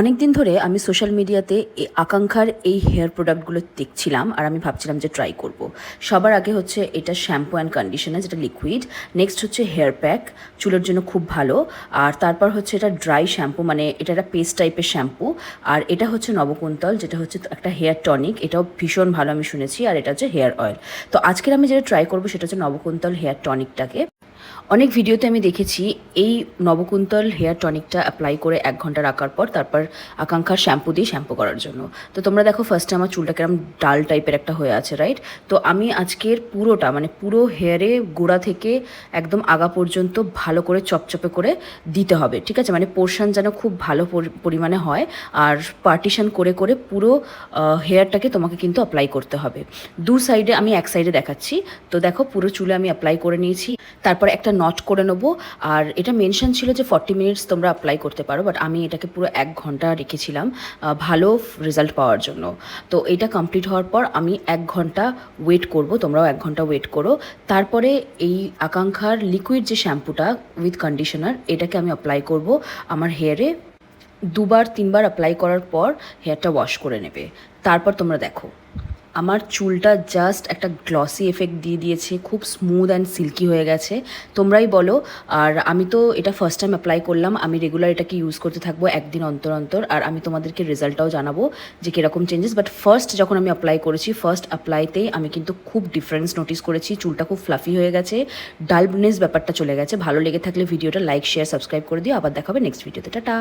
অনেক দিন ধরে আমি সোশ্যাল মিডিয়াতে এই আকাঙ্ক্ষার এই হেয়ার প্রোডাক্টগুলো দেখছিলাম আর আমি ভাবছিলাম যে ট্রাই করব। সবার আগে হচ্ছে এটা শ্যাম্পু অ্যান্ড কন্ডিশনার, যেটা লিকুইড। নেক্সট হচ্ছে হেয়ার প্যাক, চুলের জন্য খুব ভালো। আর তারপর হচ্ছে এটা ড্রাই শ্যাম্পু মানে এটা একটা পেস্ট টাইপের শ্যাম্পু। আর এটা হচ্ছে নবকুন্তল, যেটা হচ্ছে একটা হেয়ার টনিক। এটাও ভীষণ ভালো আমি শুনেছি। আর এটা হচ্ছে হেয়ার অয়েল। তো আজকের আমি যেটা ট্রাই করব সেটা হচ্ছে নবকুন্তল হেয়ার টনিকটাকে। অনেক ভিডিওতে আমি দেখেছি এই নবকুন্তল হেয়ার টনিকটা অ্যাপ্লাই করে এক ঘণ্টা রাখার পর তারপর আকাঙ্ক্ষার শ্যাম্পু দিয়ে শ্যাম্পু করার জন্য। তো তোমরা দেখো ফার্স্টে আমার চুলটা কেরম ডাল টাইপের একটা হয়ে আছে রাইট তো আমি আজকের পুরোটা মানে পুরো হেয়ারে গোড়া থেকে একদম আগা পর্যন্ত ভালো করে চপচপে করে দিতে হবে, ঠিক আছে? মানে পোর্শন যেন খুব ভালো পরিমাণে হয় আর পার্টিশন করে করে পুরো হেয়ারটাকে তোমাকে কিন্তু অ্যাপ্লাই করতে হবে। দু সাইডে আমি এক সাইডে দেখাচ্ছি। তো দেখো পুরো চুলে আমি অ্যাপ্লাই করে নিয়েছি। তারপর একটা নট করে নেব। আর এটা মেনশন ছিল যে ফর্টি মিনিটস তোমরা অ্যাপ্লাই করতে পারো বাট আমি এটাকে পুরো এক ঘণ্টা রেখেছিলাম ভালো রেজাল্ট পাওয়ার জন্য। তো এটা কমপ্লিট হওয়ার পর আমি এক ঘণ্টা ওয়েট করব, তোমরাও এক ঘণ্টা ওয়েট করো। তারপরে এই আকাঙ্ক্ষার লিকুইড যে শ্যাম্পুটা উইথ কন্ডিশনার এটাকে আমি অ্যাপ্লাই করব আমার হেয়ারে দুবার, তিনবার অ্যাপ্লাই করার পর হেয়ারটা ওয়াশ করে নেবে। তারপর তোমরা দেখো। আমার চুলটা জাস্ট একটা গ্লসি এফেক্ট দিয়ে দিয়েছে, খুব স্মুথ অ্যান্ড সিল্কি হয়ে গেছে। তোমরাই বলো, আর আমি তো এটা ফার্স্ট টাইম অ্যাপ্লাই করলাম, আমি রেগুলার এটাকে ইউজ করতে থাকব একদিন অন্তর অন্তর, আর আমি তোমাদেরকে রেজাল্টটাও জানাব যে কীরকম চেঞ্জেস বাট ফার্স্ট যখন আমি অ্যাপ্লাই করেছি ফার্স্ট অ্যাপ্লাইতেই আমি কিন্তু খুব ডিফারেন্স নোটিস করেছি, চুলটা খুব ফ্লাফি হয়ে গেছে ডালনেস ব্যাপারটা চলে গেছে। ভালো লেগে থাকলে ভিডিওটা লাইক শেয়ার সাবস্ক্রাইব করে দিও। আবার দেখাবে নেক্সট ভিডিওতে টাটা!